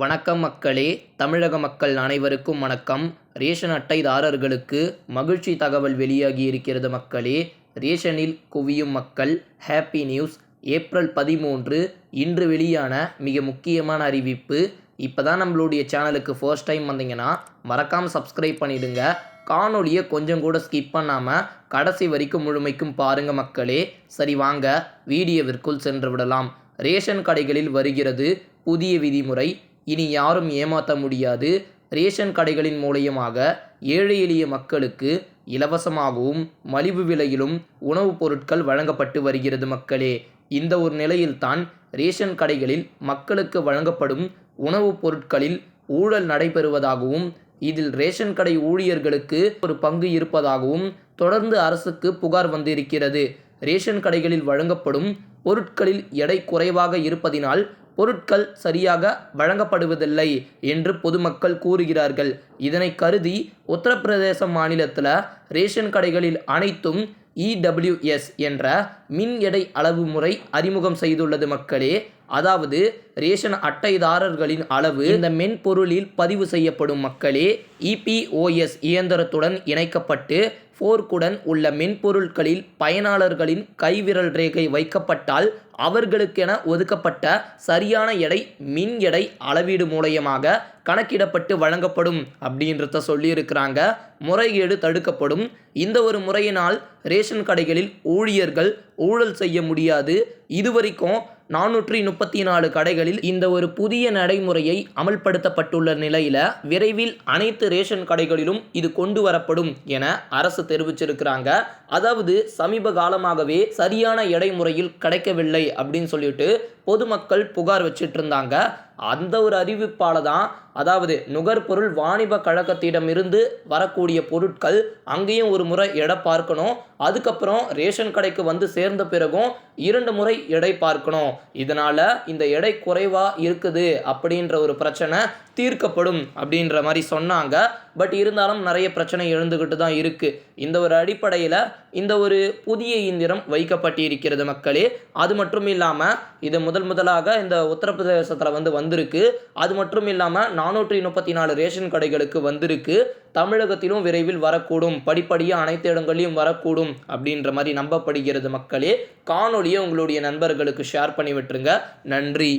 வணக்கம் மக்களே தமிழக மக்கள் அனைவருக்கும் வணக்கம். ரேஷன் அட்டைதாரர்களுக்கு மகிழ்ச்சி தகவல் வெளியாகி இருக்கிறது மக்களே. ரேஷனில் குவியும் மக்கள் ஹாப்பி நியூஸ் ஏப்ரல் பதிமூன்று இன்று வெளியான மிக முக்கியமான அறிவிப்பு. இப்போ தான் நம்மளுடைய சேனலுக்கு ஃபர்ஸ்ட் டைம் வந்தீங்கன்னா மறக்காமல் சப்ஸ்கிரைப் பண்ணிடுங்க. காணொலியை கொஞ்சம் கூட ஸ்கிப் பண்ணாமல் கடைசி வரைக்கும் முழுமைக்கும் பாருங்க மக்களே. சரி வாங்க வீடியோவிற்குள் சென்று விடலாம். ரேஷன் கடைகளில் வருகிறது புதிய விதிமுறை இனி யாரும் ஏமாற்ற முடியாது. ரேஷன் கடைகளின் மூலியமாக ஏழை எளிய மக்களுக்கு இலவசமாகவும் மலிவு விலையிலும் உணவுப் பொருட்கள் வழங்கப்பட்டு வருகிறது மக்களே. இந்த ஒரு நிலையில்தான் ரேஷன் கடைகளில் மக்களுக்கு வழங்கப்படும் உணவுப் பொருட்களில் ஊழல் நடைபெறுவதாகவும் இதில் ரேஷன் கடை ஊழியர்களுக்கு ஒரு பங்கு இருப்பதாகவும் தொடர்ந்து அரசுக்கு புகார் வந்திருக்கிறது. ரேஷன் கடைகளில் வழங்கப்படும் பொருட்களில் எடை குறைவாக இருப்பதினால் பொருட்கள் சரியாக வழங்கப்படுவதில்லை என்று பொதுமக்கள் கூறுகிறார்கள். இதனை கருதி உத்தரப்பிரதேச மாநிலத்தில் ரேஷன் கடைகளில் அனைத்தும் இடபிள்யூஎஸ் என்ற மின் எடை அளவு முறை அறிமுகம் செய்துள்ளது மக்களே. அதாவது ரேஷன் அட்டைதாரர்களின் அளவு இந்த மென்பொருளில் பதிவு செய்யப்படும் மக்களே. இபிஓஎஸ் இயந்திரத்துடன் இணைக்கப்பட்டு ஃபோர்க்குடன் உள்ள மென்பொருட்களில் பயனாளர்களின் கைவிரல் ரேகை வைக்கப்பட்டால் அவர்களுக்கென ஒதுக்கப்பட்ட சரியான எடை மின் எடை அளவீடு மூலயமாக கணக்கிடப்பட்டு வழங்கப்படும் அப்படின்றத சொல்லியிருக்கிறாங்க. முறைகேடு தடுக்கப்படும். இந்த ஒரு முறையினால் ரேஷன் கடைகளில் ஊழியர்கள் ஊழல் செய்ய முடியாது. இதுவரைக்கும் நானூற்றி முப்பத்தி நாலு கடைகளில் இந்த ஒரு புதிய நடைமுறையை அமல்படுத்தப்பட்டுள்ள நிலையில் விரைவில் அனைத்து ரேஷன் கடைகளிலும் இது கொண்டு வரப்படும் என அரசு தெரிவிச்சிருக்கிறாங்க. அதாவது சமீப காலமாகவே சரியான எடை முறையில் கிடைக்கவில்லை அப்படின்னு சொல்லிட்டு பொதுமக்கள் புகார் வச்சிட்டு இருந்தாங்க அந்த ஒரு அறிவிப்பால் தான் அதாவது நுகர்பொருள் வாணிப கழகத்திடமிருந்து வரக்கூடிய பொருட்கள் அங்கேயும் ஒரு முறை எடை பார்க்கணும். அதுக்கப்புறம் ரேஷன் கடைக்கு வந்து சேர்ந்த பிறகும் இரண்டு முறை எடை பார்க்கணும். இதனால் இந்த எடை குறைவாக இருக்குது அப்படின்ற ஒரு பிரச்சனை தீர்க்கப்படும் அப்படின்ற மாதிரி சொன்னாங்க. பட் இருந்தாலும் நிறைய பிரச்சனை எழுந்துக்கிட்டு தான் இருக்குது இந்த ஒரு அடிப்படையில் இந்த ஒரு புதிய இயந்திரம் வைக்கப்பட்டிருக்கிறது மக்களே. அது மட்டும் இல்லாமல் இது முதல் முதலாக இந்த உத்தரப்பிரதேசத்தில் வந்து வந்திருக்கு. அது மட்டும் இல்லாமல் நானூற்றி முப்பத்தி நாலு ரேஷன் கடைகளுக்கு வந்திருக்கு. தமிழகத்திலும் விரைவில் வரக்கூடும். படிப்படியாக அனைத்து இடங்களையும் வரக்கூடும் அப்படின்ற மாதிரி நம்பப்படுகிறது மக்களே. காணொலியை உங்களுடைய நண்பர்களுக்கு ஷேர் பண்ணி விட்டுருங்க. நன்றி.